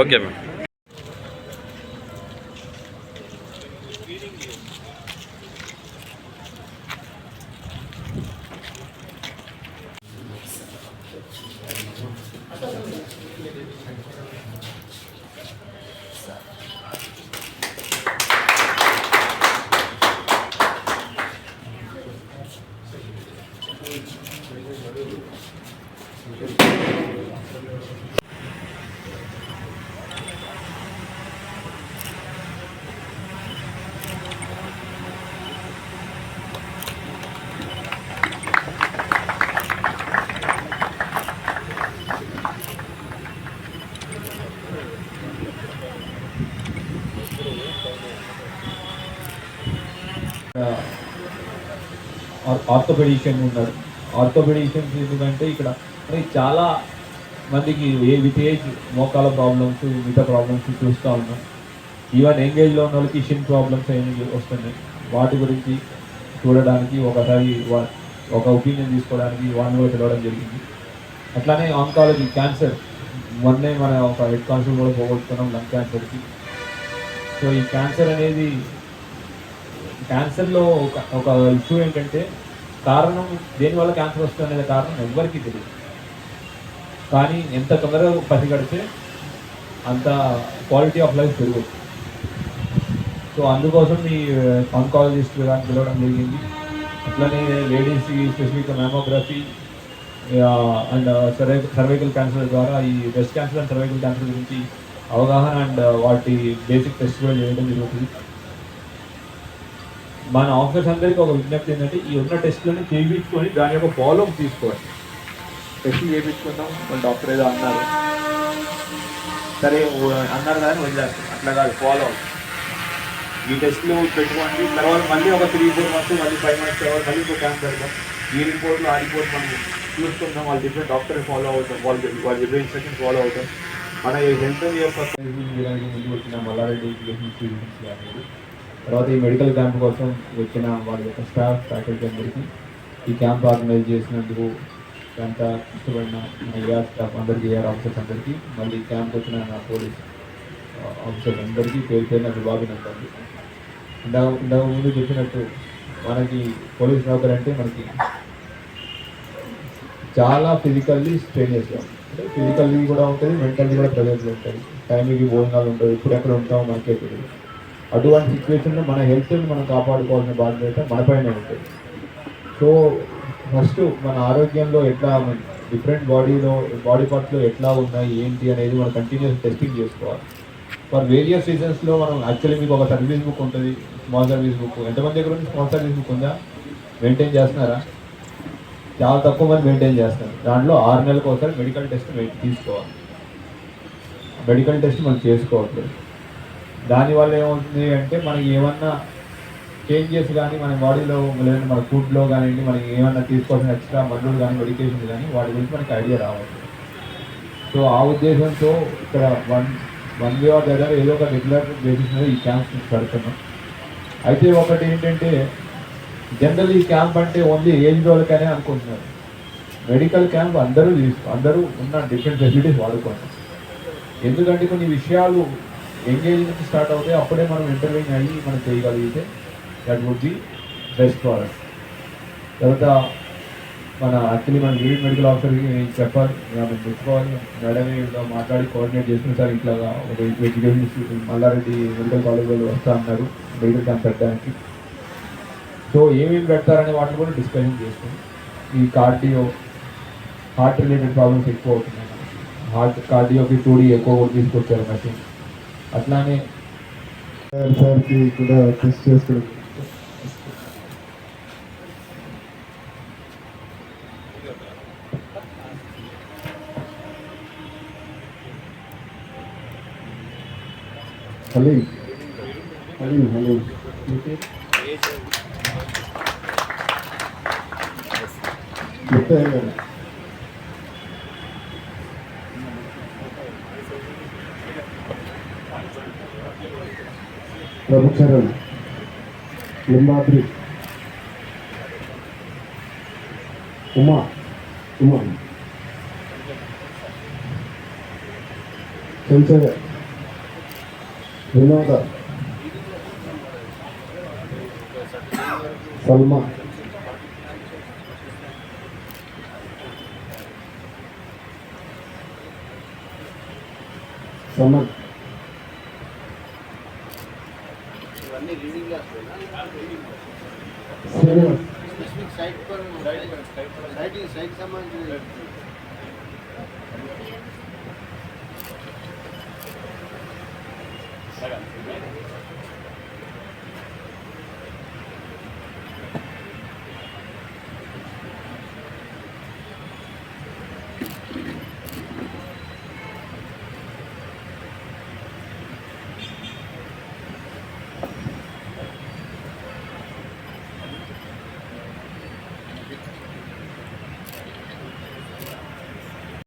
Okay ma'am. Orthopaedician ఉన్నారు. Orthopedicians ఎందుకంటే ఇక్కడ చాలా మందికి ఏ విత్ ఏజ్ మోకాల ప్రాబ్లమ్స్ మిగతా ప్రాబ్లమ్స్ చూస్తూ ఉన్నాం. ఈవెన్ ఎంగేజ్లో ఉన్న వాళ్ళకి షిన్ ప్రాబ్లమ్స్ అనేవి వస్తున్నాయి. వాటి గురించి చూడడానికి ఒకసారి వా- ఒక ఒపీనియన్ తీసుకోవడానికి వాళ్ళని కూడా పిలవడం జరిగింది. అట్లానే ఆంకాలజీ క్యాన్సర్. మొన్నే మన ఒక హెడ్ కాన్సల్ కూడా పోగొట్టుకున్నాం లంగ్ క్యాన్సర్కి. సో ఈ క్యాన్సర్ అనేది క్యాన్సర్లో ఒక ఒక ఇష్యూ ఏంటంటే కారణం దేనివల్ల క్యాన్సర్ వస్తుంది అనేది కారణం ఎవ్వరికీ తెలియదు కానీ ఎంత తొందరగా పసిగడితే అంత క్వాలిటీ ఆఫ్ లైఫ్ పెరుగుతుంది. సో అందుకోసం మీ ఆంకాలజిస్ట్ కానీ పిలవడం జరిగింది. అట్లనే లేడీస్కి specific mammography and cervical cancer ద్వారా ఈ breast cancer and cervical cancer గురించి అవగాహన అండ్ వాటి బేసిక్ టెస్ట్ కూడా చేయడం జరుగుతుంది. మన ఆఫీసర్స్ అందరికీ ఒక విజ్ఞప్తి ఏంటంటే ఈ ఉన్న టెస్ట్లని చేయించుకొని దాని యొక్క ఫాలో అప్ తీసుకోవాలి టెస్ట్ చేయించుకుందాం మన డాక్టర్ ఏదో అన్నారు. సరే అన్నారు కానీ వదిలేస్తారు అట్లా కాదు ఫాలో ఈ టెస్ట్లు పెట్టుకోండి. తర్వాత మళ్ళీ ఒక త్రీ ఫోర్ మంత్స్ మళ్ళీ ఫైవ్ మంత్స్ తర్వాత మళ్ళీ ఇంకో క్యాంప్ పెడతాం ఈ రిపోర్ట్లు ఆ రిపోర్ట్ మనం చూసుకుందాం. వాళ్ళు డిఫరెంట్ డాక్టర్ ఫాలో అవుతాం. వాళ్ళు వాళ్ళు చెప్పే ఇన్స్ట్రక్షన్ ఫాలో అవుతాం. మన హెల్త్ యొక్క వచ్చిన మల్లారెడ్డి ఇన్స్టిట్యూషన్స్ కానీ తర్వాత ఈ మెడికల్ క్యాంప్ కోసం వచ్చిన వాళ్ళ యొక్క స్టాఫ్ ఫ్యాకల్టీ అందరికీ ఈ క్యాంప్ ఆర్గనైజ్ చేసినందుకు ఎంత ఇష్టపడిన ఏఆర్ స్టాఫ్ అందరికీ ఏఆర్ ఆఫీసర్స్ అందరికీ మళ్ళీ క్యాంప్ వచ్చిన నా పోలీస్ ఆఫీసర్స్ అందరికీ పేరు పేరున విభాగినండి ఇందాక ఇందాక ముందు చెప్పినట్టు మనకి పోలీస్ నౌకర్ అంటే మనకి చాలా ఫిజికల్లీ చేస్తాం అంటే ఫిజికల్లీ కూడా ఉంటుంది మెంటల్లీ కూడా ప్రజెంట్లో ఉంటుంది. టైంకి భోజనాలు ఉంటుంది ఇప్పుడు ఎక్కడ ఉంటామో మనకే తెలియదు. అటువంటి సిచ్యువేషన్లో మన హెల్త్ని మనం కాపాడుకోవాల్సిన బాధ్యత మనపైనే ఉంటుంది. సో ఫస్ట్ మన ఆరోగ్యంలో ఎట్లా డిఫరెంట్ బాడీలో బాడీ పార్ట్స్లో ఎట్లా ఉన్నాయి ఏంటి అనేది మనం కంటిన్యూస్ టెస్టింగ్ చేసుకోవాలి. ఫర్ వేరియస్ రీజన్స్లో మనం యాక్చువల్లీ మీకు ఒక సర్వీస్ బుక్ ఉంటుంది స్మాల్ సర్వీస్ బుక్ ఎంతమంది దగ్గర ఉంది స్మాల్ సర్వీస్ బుక్ ఉందా? మెయింటైన్ చేస్తున్నారా? చాలా తక్కువ మంది మెయింటైన్ చేస్తారు దాంట్లో ఆరు నెలలకు ఒకసారి మెడికల్ టెస్ట్ తీసుకోవాలి. మెడికల్ టెస్ట్ మనం చేసుకోవట్లేదు. దానివల్ల ఏమవుతుంది అంటే మనకి ఏమన్నా చేంజెస్ కానీ మన బాడీలో లేదంటే మన ఫుడ్లో కానివ్వండి మనకి ఏమన్నా తీసుకోవాల్సిన ఎక్స్ట్రా మందులు కానీ మెడికేషన్ కానీ వాటి గురించి మనకి ఐడియా రావచ్చు సో ఆ ఉద్దేశంతో ఇక్కడ వన్ వన్ వే ఆర్ దగ్గర ఏదో ఒక రెగ్యులర్ బేసిస్ మీద ఈ క్యాంప్స్ పెడుతున్నాం. అయితే ఒకటి ఏంటంటే జనరల్ ఈ క్యాంప్ అంటే ఓన్లీ ఏజ్ వాళ్ళకనే అనుకుంటున్నారు. మెడికల్ క్యాంప్ అందరూ అందరూ ఉన్న డిఫరెంట్ ఫెసిలిటీస్ వాడుకోండి. ఎందుకంటే కొన్ని విషయాలు ఎంగేజ్ నుంచి స్టార్ట్ అవుతాయి అప్పుడే మనం ఇంటర్వ్యూని అయ్యి మనం చేయగలిగితే that would be best for us తర్వాత మన యాక్చువల్లీ మన లీడ్ మెడికల్ ఆఫీసర్కి చెప్పాలి మేము తెచ్చుకోవాలి మేడమే మాట్లాడి కోఆర్డినేట్ చేసిన సార్ ఇట్లా ఒక education institute Malla Reddy medical college వాళ్ళు వస్తా అన్నారు మెడికల్ క్యాంప్ పెట్టడానికి. సో ఏమేమి పెడతారనే వాటిని కూడా డిస్కషన్ చేసుకుని ఈ కార్డియో హార్ట్ రిలేటెడ్ ప్రాబ్లమ్స్ ఎక్కువ అవుతున్నాయి. హార్ట్ కార్డియోకి టూడీ ఎక్కువ తీసుకొచ్చారు మెషిన్ అట్లానే సార్కి కూడా టెస్ట్ చేసుకోవడం హలో హలో హలో చెప్పాను ప్రభుచరణ్ నిర్మాత్రి ఉమా ఉమా. చెంచయ్య వినోద. సల్మా. సమద్ રાઇડિંગ સાઇટ પર રાઇડિંગ સાઇટ સામાન જોઈએ. Thank